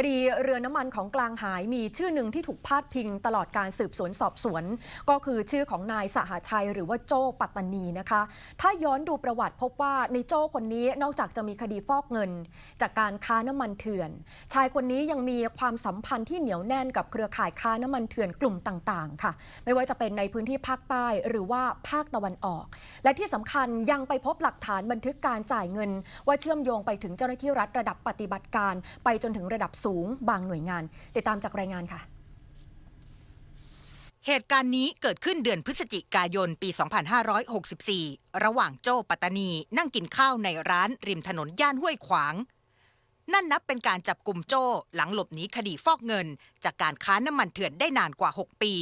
คดีเรือน้ำมันของกลางหายมีชื่อหนึ่งที่ถูกพาดพิงตลอดการสืบสวนสอบสวน ก็คือชื่อของนายสหชัยหรือว่าโจ้ปัตตานีนะคะ ถ้าย้อนดูประวัติพบว่าในโจ้คนนี้นอกจากจะมีคดีฟอกเงิน จากการค้าน้ำมันเถื่อน ชายคนนี้ยังมีความสัมพันธ์ที่เหนียวแน่นกับเครือข่ายค้าน้ำมันเถื่อนกลุ่มต่างๆ ค่ะ ไม่ว่าจะเป็นในพื้นที่ภาคใต้หรือว่าภาคตะวันออก และที่สำคัญยังไปพบหลักฐานบันทึกการจ่ายเงิน ว่าเชื่อมโยงไปถึงเจ้าหน้าที่รัฐระดับปฏิบัติการ ไปจนถึงระดับสูงบางหน่วยงาน ติดตามจากรายงานค่ะ เหตุการณ์นี้เกิดขึ้นเดือนพฤศจิกายนปี 2564 ระหว่างโจ้ปัตตานีนั่งกินข้าวในร้านริมถนนย่านห้วยขวาง นั่นนับเป็นการจับกลุ่มโจ้หลังหลบหนีคดีฟอกเงิน จากการค้าน้ำมันเถื่อนได้นานกว่า 6 ปี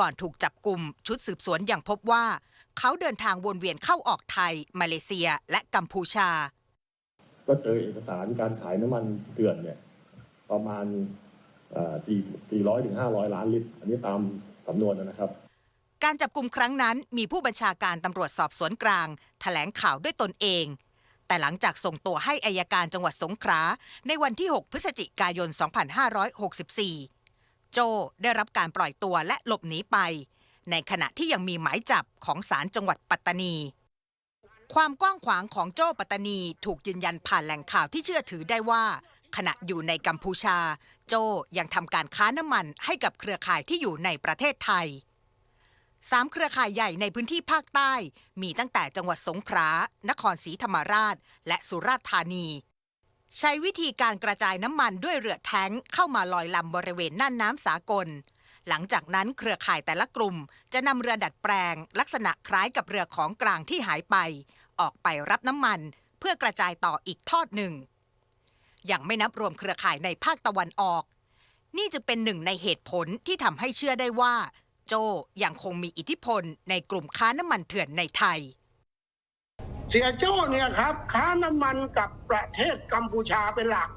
ก่อนถูกจับกลุ่มชุดสืบสวนยังพบว่าเขาเดินทางวนเวียนเข้าออกไทย มาเลเซียและกัมพูชา ก็เจอเอกสารการขายน้ำมันเถื่อนเนี่ย ประมาณ400ถึง500 ล้านลิตร อันนี้ตามสำนวนนะครับ การจับกลุ่มครั้งนั้นมีผู้บัญชาการตำรวจสอบสวนกลางแถลงข่าวด้วยตนเอง แต่หลังจากส่งตัวให้อายการจังหวัดสงขลาในวันที่ 6 พฤศจิกายน 2564 โจได้รับการปล่อยตัวและหลบหนีไป ในขณะที่ยังมีหมายจับของศาลจังหวัดปัตตานี ความกว้างขวางของโจ้ปัตตานีถูกยืนยันผ่านแหล่งข่าวที่เชื่อถือได้ว่า ขณะอยู่ในกัมพูชา โจยังทำการค้าน้ำมันให้กับเครือข่ายที่อยู่ในประเทศไทยสามเครือข่ายใหญ่ในพื้นที่ภาคใต้ มีตั้งแต่จังหวัดสงขลานครศรีธรรมราช และสุราษฎร์ธานี ใช้วิธีการกระจายน้ำมันด้วยเรือแท้งเข้ามาลอยลำบริเวณน่านน้ำสากล หลังจากนั้นเครือข่ายแต่ละกลุ่ม จะนำเรือดัดแปลง ลักษณะคล้ายกับเรือของกลางที่หายไป ออกไปรับน้ำมัน เพื่อกระจายต่ออีกทอดหนึ่ง ยังไม่นับรวมเครือข่ายในภาคตะวันออก นี่จะเป็นหนึ่งในเหตุผลที่ทำให้เชื่อได้ว่า โจยังคงมีอิทธิพลในกลุ่มค้าน้ำมันเถื่อนในไทย เสียโจ้เนี่ยครับค้าน้ำมันกับประเทศกัมพูชาเป็นหลัก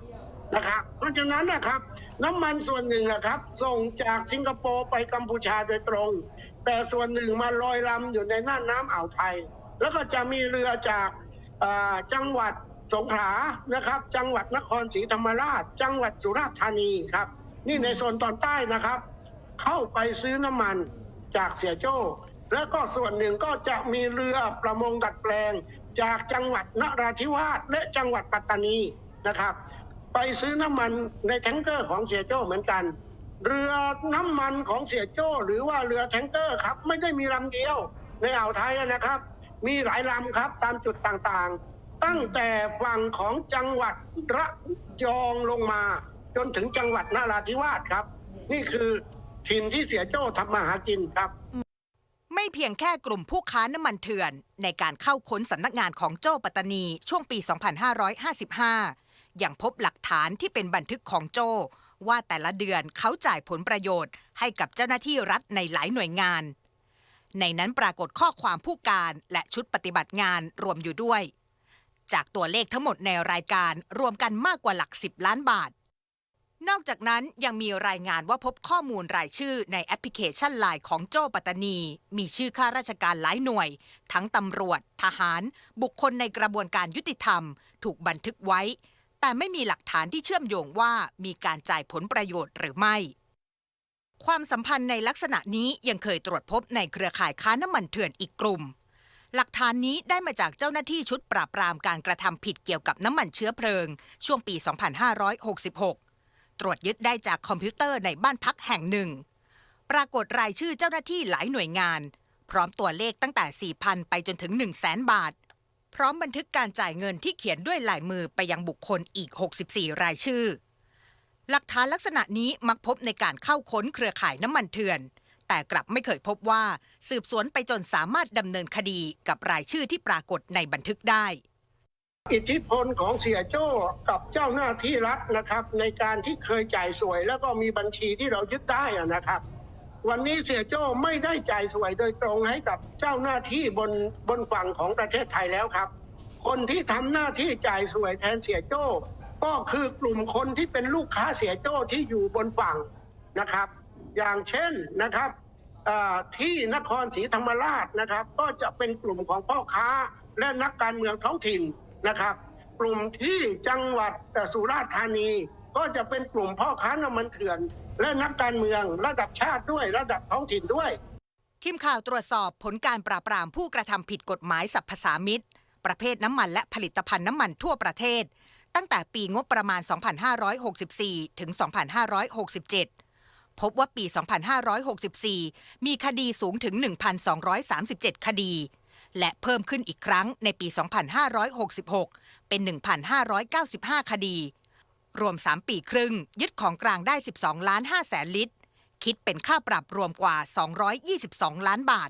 นะครับเพราะฉะนั้นนะครับ น้ำมันส่วนหนึ่งนะครับ ส่งจากสิงคโปร์ไปกัมพูชาโดยตรง แต่ส่วนหนึ่งมาลอยลำอยู่ในน่านน้ำอ่าวไทย แล้วก็จะมีเรือจากจังหวัด สงขลานะครับ จังหวัดนครศรีธรรมราช จังหวัดสุราษฎร์ธานีครับ นี่ในโซนตอนใต้นะครับ เข้าไปซื้อน้ำมันจากเสียโจ้แล้วก็ส่วนหนึ่งก็จะมีเรือประมงดัดแปลง จากจังหวัดนราธิวาสและจังหวัดปัตตานีนะครับ ไปซื้อน้ำมันในแทงเกอร์ของเสียโจ้เหมือนกัน เรือน้ำมันของเสียโจ้หรือว่าเรือแทงเกอร์ครับ ไม่ได้มีลำเดียวในอ่าวไทยนะครับ มีหลายลำครับตามจุดต่างๆ ตั้งแต่ฝั่งของจังหวัดระยองลงมา จนถึงจังหวัดนราธิวาสครับ นี่คือถิ่นที่เสียโจ้ทำมาหากินครับ ไม่เพียงแค่กลุ่มผู้ค้าน้ำมันเถื่อน ในการเข้าค้นสำนักงานของโจ้ปัตตานีช่วงปี 2555 ยังพบหลักฐานที่เป็นบันทึกของโจ้ว่าแต่ละเดือนเขาจ่ายผลประโยชน์ให้กับเจ้าหน้าที่รัฐในหลายหน่วยงาน ในนั้นปรากฏข้อความผู้การและชุดปฏิบัติงานรวมอยู่ด้วย จากตัวเลขทั้งหมดในรายการรวมกันมากกว่าหลัก 10 ล้านบาท นอกจากนั้นยังมีรายงานว่าพบข้อมูลรายชื่อในแอปพลิเคชันไลน์ของโจ้ปัตตานี มีชื่อข้าราชการหลายหน่วย ทั้งตำรวจ ทหาร บุคคลในกระบวนการยุติธรรม ถูกบันทึกไว้ แต่ไม่มีหลักฐานที่เชื่อมโยงว่ามีการจ่ายผลประโยชน์หรือไม่ความสัมพันธ์ในลักษณะนี้ยังเคยตรวจพบในเครือข่ายค้าน้ำมันเถื่อนอีกกลุ่ม หลักฐานนี้ได้มาจากเจ้าหน้าที่ชุดปราบปรามการกระทำผิดเกี่ยวกับน้ำมันเชื้อเพลิง ช่วงปี 2566 ตรวจยึดได้จากคอมพิวเตอร์ในบ้านพักแห่งหนึ่ง ปรากฏรายชื่อเจ้าหน้าที่หลายหน่วยงาน พร้อมตัวเลขตั้งแต่ 4,000 ไปจนถึง 1 0 0 0 0 0 บาท พร้อมบันทึกการจ่ายเงินที่เขียนด้วยลายมือไปยังบุคคลอีก 64 รายชื่อ หลักฐานลักษณะนี้มักพบในการเข้าค้นเครือข่ายน้ำมันเถื่อน แต่กลับไม่เคยพบว่าสืบสวนไปจนสามารถดำเนินคดีกับรายชื่อที่ปรากฏในบันทึกได้ อิทธิพลของเสียโจ้กับเจ้าหน้าที่รัฐนะครับ ในการที่เคยจ่ายสวย แล้วก็มีบัญชีที่เรายึดได้นะครับ วันนี้เสียโจ้ไม่ได้จ่ายสวยโดยตรงให้กับเจ้าหน้าที่บนบนฝั่งของประเทศไทยแล้วครับ คนที่ทำหน้าที่จ่ายสวยแทนเสียโจ้ก็คือกลุ่มคนที่เป็นลูกค้าเสียโจ้ที่อยู่บนฝั่งนะครับ อย่างเช่นนะครับที่นครศรีธรรมราชนะครับ ก็จะเป็นกลุ่มของพ่อค้าและนักการเมืองท้องถิ่นนะครับ กลุ่มที่จังหวัดสุราษฎร์ธานี ก็จะเป็นกลุ่มพ่อค้าน้ำมันเถื่อน และนักการเมืองระดับชาติด้วยระดับท้องถิ่นด้วย ทีมข่าวตรวจสอบผลการปราบปรามผู้กระทำผิดกฎหมายสรรพสามิตร ประเภทน้ำมันและผลิตภัณฑ์น้ำมันทั่วประเทศ ตั้งแต่ปีงบประมาณ 2564 ถึง 2567 พบว่าปี 2564 มีคดีสูงถึง 1,237 คดี และเพิ่มขึ้นอีกครั้งในปี 2566 เป็น 1,595 คดี รวม 3 ปีครึ่ง ยึดของกลางได้ 12 ล้าน5แสนลิตร คิดเป็นค่าปรับรวมกว่า 222 ล้านบาท